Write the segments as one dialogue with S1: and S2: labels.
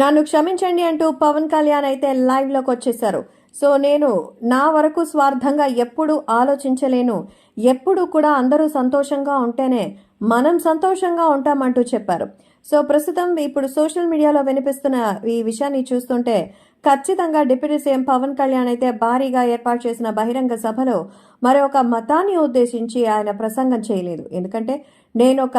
S1: నన్ను క్షమించండి అంటూ పవన్ కళ్యాణ్ అయితే లైవ్లోకి వచ్చేసారు సో నేను నా వరకు స్వార్థంగా ఎప్పుడు ఆలోచించలేను. ఎప్పుడు కూడా అందరూ సంతోషంగా ఉంటేనే మనం సంతోషంగా ఉంటామంటూ చెప్పారు. సో ప్రస్తుతం ఇప్పుడు సోషల్ మీడియాలో వినిపిస్తున్న ఈ విషయాన్ని చూస్తుంటే ఖచ్చితంగా డిప్యూటీ సీఎం పవన్ కళ్యాణ్ అయితే భారీగా ఏర్పాటు చేసిన బహిరంగ సభలో మరొక మతాన్ని ఉద్దేశించి ఆయన ప్రసంగం చేయలేదు. ఎందుకంటే నేను ఒక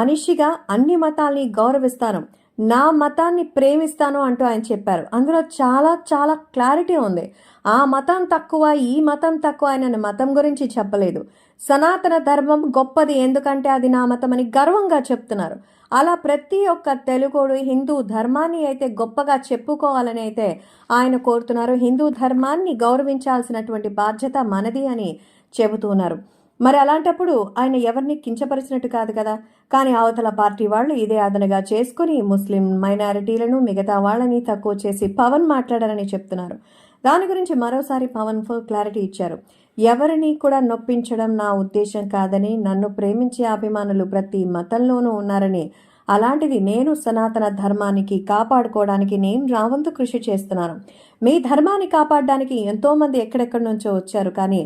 S1: మనిషిగా అన్ని మతాల్ని గౌరవిస్తాను. నా మతాన్ని ప్రేమిస్తాను అంటూ ఆయన చెప్పారు. అందులో చాలా చాలా క్లారిటీ ఉంది. ఆ మతం తక్కువ ఈ మతం తక్కువ ఆయన మతం గురించి చెప్పలేదు. సనాతన ధర్మం గొప్పది ఎందుకంటే అది నా మతం అని గర్వంగా చెప్తున్నారు. అలా ప్రతి ఒక్క తెలుగుడు హిందూ ధర్మాన్ని అయితే గొప్పగా చెప్పుకోవాలని అయితే ఆయన కోరుతున్నారు. హిందూ ధర్మాన్ని గౌరవించాల్సినటువంటి బాధ్యత మనది అని చెబుతున్నారు. మరి అలాంటప్పుడు ఆయన ఎవరిని కించపరిచినట్టు కాదు కదా? కానీ అవతల పార్టీ వాళ్ళు ఇదే అదనగా చేసుకుని ముస్లిం మైనారిటీలను మిగతా వాళ్ళని తక్కువ చేసి పవన్ మాట్లాడారని చెప్తున్నారు. దాని గురించి మరోసారి పవన్ ఫుల్ క్లారిటీ ఇచ్చారు. ఎవరిని కూడా నొప్పించడం నా ఉద్దేశం కాదని నన్ను ప్రేమించే అభిమానులు ప్రతి మతంలోనూ ఉన్నారని అలాంటిది నేను సనాతన ధర్మానికి కాపాడుకోవడానికి నేను రావంతు కృషి చేస్తున్నాను. మీ ధర్మాన్ని కాపాడడానికి ఎంతోమంది ఎక్కడెక్కడి నుంచో వచ్చారు కానీ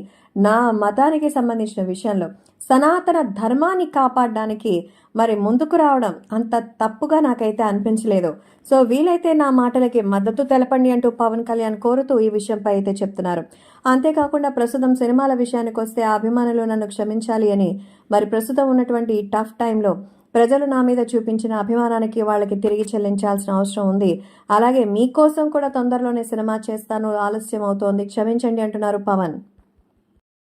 S1: నా మతానికి సంబంధించిన విషయంలో సనాతన ధర్మాన్ని కాపాడడానికి మరి ముందుకు రావడం అంత తప్పుగా నాకైతే అనిపించలేదు. సో వీలైతే నా మాటలకి మద్దతు తెలపండి అంటూ పవన్ కళ్యాణ్ కోరుతూ ఈ విషయంపై అయితే చెప్తున్నారు. అంతేకాకుండా ప్రస్తుతం సినిమాల విషయానికి వస్తే ఆ అభిమానులు నన్ను క్షమించాలి అని మరి ప్రస్తుతం ఉన్నటువంటి ఈ టఫ్ టైంలో ప్రజలు నా మీద చూపించిన అభిమానానికి వాళ్ళకి తిరిగి చెల్లించాల్సిన అవసరం ఉంది. అలాగే మీకోసం కూడా తొందరలోనే సినిమా చేస్తాను ఆలస్యం అవుతోంది క్షమించండి అంటున్నారు పవన్.